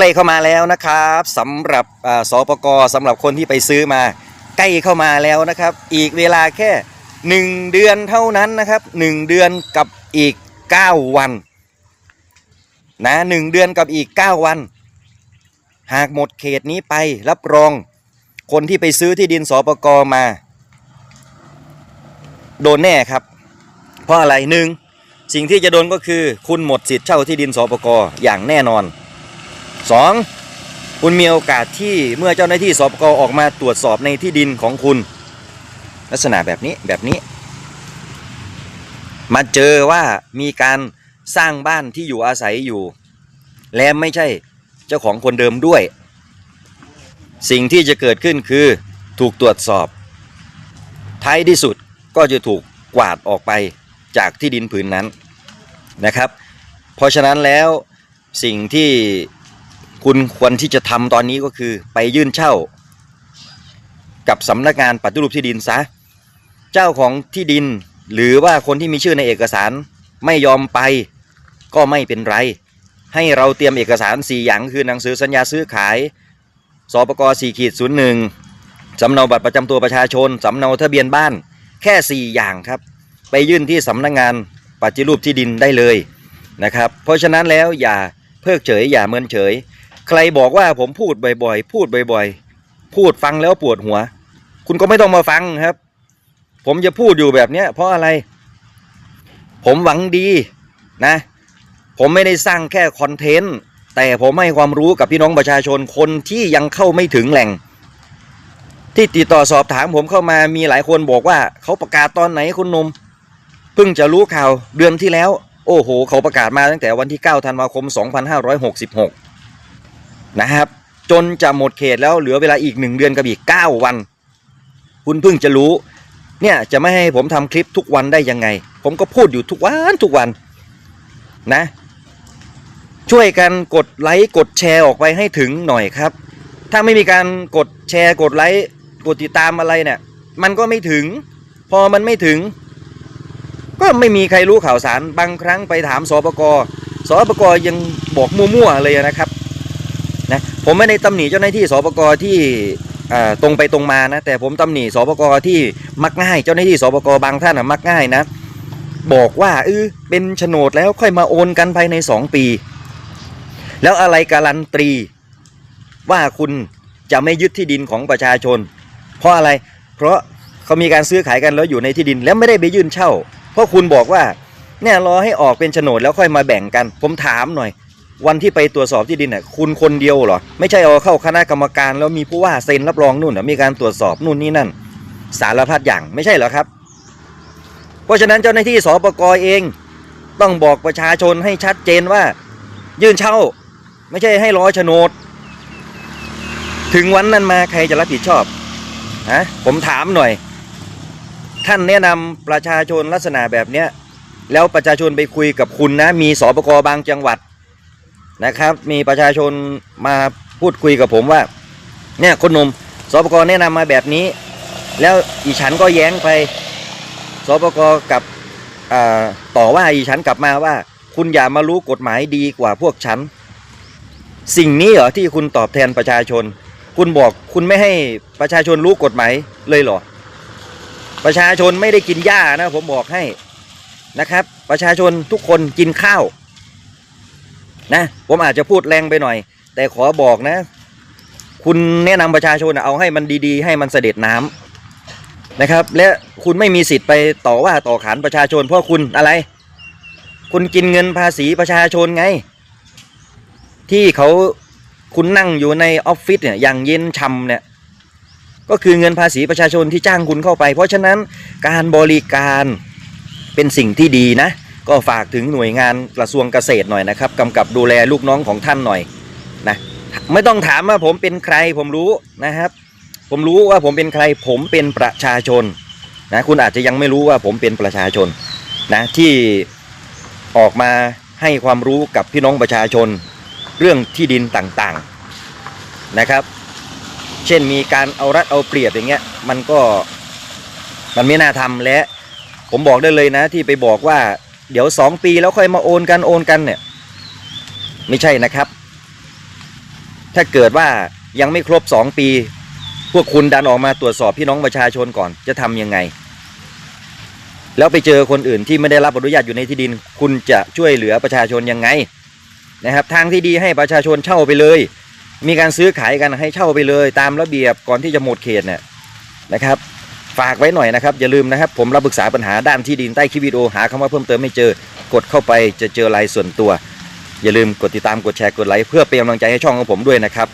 ใกล้เข้ามาแล้วนะครับสำหรับสปกสำหรับคนที่ไปซื้อมา ใกล้เข้ามาแล้วนะครับ อีกเวลาแค่ 1 เดือนเท่านั้นนะครับ 1 เดือนกับอีก 9 วันนะหนึ่งเดือนกับอีก 9 วัน หากหมดเขตนี้ไปรับรอง คนที่ไปซื้อที่ดินสปกมา โดนแน่ครับ เพราะอะไรหนึ่งสิ่งที่จะโดนก็คือคุณหมดสิทธิ์เช่าที่ดินสปกอย่างแน่นอน สองคุณมีโอกาสที่เมื่อเจ้าหน้าที่สปกออกมาตรวจสอบในที่ดินของคุณ ลักษณะแบบนี้แบบนี้ มาเจอว่ามีการสร้างบ้านที่อยู่อาศัยอยู่ และไม่ใช่เจ้าของคนเดิมด้วย สิ่งที่จะเกิดขึ้นคือถูกตรวจสอบ ท้ายที่สุดก็จะถูกกวาดออกไปจากที่ดินผืนนั้นนะครับ เพราะฉะนั้นแล้วสิ่งที่ คุณควรที่จะทำตอนนี้ก็คือ ไปยื่นเช่า กับสำนักงานปฏิรูปที่ดินซะ เจ้าของที่ดิน หรือว่าคนที่มีชื่อในเอกสารไม่ยอมไปก็ไม่เป็นไร ให้เราเตรียมเอกสาร 4 อย่างคือหนังสือสัญญาซื้อขายสปก4ขีด01สำเนาบัตรประจำตัวประชาชนสำเนาทะเบียนบ้าน แค่ 4 อย่างครับ ไปยื่นที่สำนักงานปฏิรูปที่ดินได้เลยนะครับ เพราะฉะนั้นแล้วอย่าเพิกเฉยอย่าเมินเฉย ใครบอกว่าผมพูดบ่อยๆ พูดบ่อยๆ พูดฟังแล้วปวดหัว คุณก็ไม่ต้องมาฟังครับ ผมจะพูดอยู่แบบเนี้ยเพราะอะไร ผมหวังดีนะ ผมไม่ได้สร้างแค่คอนเทนต์แต่ผมให้ความรู้กับพี่น้องประชาชนคนที่ยังเข้าไม่ถึงแหล่ง ที่ติดต่อสอบถามผมเข้ามามีหลายคนบอกว่าเขาประกาศตอนไหนคุณนมเพิ่งจะรู้ข่าวเดือนที่แล้ว โอ้โห เขาประกาศมาตั้งแต่วันที่ 9 ธันวาคม 2566 นะครับ จนจะหมดเขตแล้วเหลือเวลาอีก 1 เดือนกับอีก 9 วัน คุณเพิ่งจะรู้ เนี่ยจะไม่ให้ผมทำคลิปทุกวันได้ยังไง ผมก็พูดอยู่ทุกวันทุกวันนะ ช่วยกันกดไลค์กดแชร์ออกไปให้ถึงหน่อยครับ ถ้าไม่มีการกดแชร์กดไลค์กดติดตามอะไรเนี่ยมันก็ไม่ถึง พอมันไม่ถึง ก็ไม่มีใครรู้ข่าวสารบางครั้งไปถามสปกสปกยังบอกมั่วๆเลยนะครับ นะผมไม่ได้ตำหนิเจ้าหน้าที่สปกที่ตรงไปตรงมานะ แต่ผมตำหนิสปกที่มักง่าย เจ้าหน้าที่สปกบางท่านนะมักง่ายนะ บอกว่าเออเป็นโฉนดแล้วค่อยมาโอนกันภายใน 2 ปี แล้วอะไรการันตีว่าคุณจะไม่ยึดที่ดินของประชาชน เพราะอะไรเพราะเขามีการซื้อขายกันแล้วอยู่ในที่ดินแล้วไม่ได้ไปยื่นเช่า เพราะคุณบอกว่าเนี่ยรอให้ออกเป็นโฉนดแล้วค่อยมาแบ่งกัน ผมถามหน่อย วันที่ไปตรวจสอบที่ดินน่ะคุณคนเดียวเหรอ ไม่ใช่เอาเข้าคณะกรรมการ แล้วมีผู้ว่าเซ็นรับรองนู่นน่ะมีการตรวจสอบนู่นนี่นั่น สารพัดอย่างไม่ใช่เหรอครับ เพราะฉะนั้นเจ้าหน้าที่สปกเอง ต้องบอกประชาชนให้ชัดเจนว่า ยื่นเช่า ไม่ใช่ให้รอโฉนด ถึงวันนั้นมาใครจะรับผิดชอบฮะผมถามหน่อย ท่านแนะนำประชาชนลักษณะแบบเนี้ยแล้วประชาชนไปคุยกับคุณนะ มีสปกบางจังหวัด นะครับ มีประชาชนมาพูดคุยกับผมว่า เนี่ยคนหนุ่มสปกแนะนำมาแบบนี้ แล้วอีฉันก็แย้งไปสปกกับต่อว่าอีฉันกลับมาว่า คุณอย่ามารู้กฎหมายดีกว่าพวกฉัน สิ่งนี้เหรอที่คุณตอบแทนประชาชน คุณบอกคุณไม่ให้ประชาชนรู้กฎหมายเลยเหรอประชาชนไม่ได้กินหญ้านะผมบอกให้นะครับ ประชาชนทุกคนกินข้าว นะผมอาจจะพูดแรงไปหน่อย แต่ขอบอกนะ คุณแนะนำประชาชนเอาให้มันดีๆ ให้มันเสด็จน้ำนะครับ และคุณไม่มีสิทธิ์ไปต่อว่าต่อขานประชาชน เพราะคุณอะไร คุณกินเงินภาษีประชาชนไง ที่เขาคุณนั่งอยู่ในออฟฟิศเนี่ยอย่างเย็นช่ำเนี่ยก็คือเงินภาษีประชาชนที่จ้างคุณเข้าไป เพราะฉะนั้นการบริการเป็นสิ่งที่ดีนะ ก็ฝากถึงหน่วยงานกระทรวงเกษตรหน่อยนะครับกำกับดูแลลูกน้องของท่านหน่อยนะไม่ต้องถามว่าผมเป็นใครผมรู้นะครับ ผมรู้ว่าผมเป็นใครผมเป็นประชาชนนะคุณอาจจะยังไม่รู้ว่าผมเป็นประชาชนนะที่ออกมาให้ความรู้กับพี่น้องประชาชน เรื่องที่ดินต่างๆนะครับ เช่นมีการเอารัดเอาเปรียบอย่างเงี้ยมันก็มันไม่น่าทำและผมบอกได้เลยนะที่ไปบอกว่า เดี๋ยวสองปีแล้วค่อยมาโอนกันโอนกันเนี่ย ไม่ใช่นะครับ ถ้าเกิดว่ายังไม่ครบ2ปี พวกคุณดันออกมาตรวจสอบพี่น้องประชาชนก่อนจะทำยังไง แล้วไปเจอคนอื่นที่ไม่ได้รับอนุญาตอยู่ในที่ดิน คุณจะช่วยเหลือประชาชนยังไงนะครับ ทางที่ดีให้ประชาชนเช่าไปเลย มีการซื้อขายกันให้เช่าไปเลย ตามระเบียบก่อนที่จะหมดเขตเนี่ยนะครับ ฝากไว้หน่อยนะครับ อย่าลืมนะครับ ผมรับปรึกษาปัญหาด้านที่ดินใต้คลิปวิดีโอหาคำว่าเพิ่มเติมไม่เจอ กดเข้าไปจะเจอลายส่วนตัว อย่าลืมกดติดตามกดแชร์กดไลค์เพื่อเป็นกำลังใจให้ช่องของผมด้วยนะครับ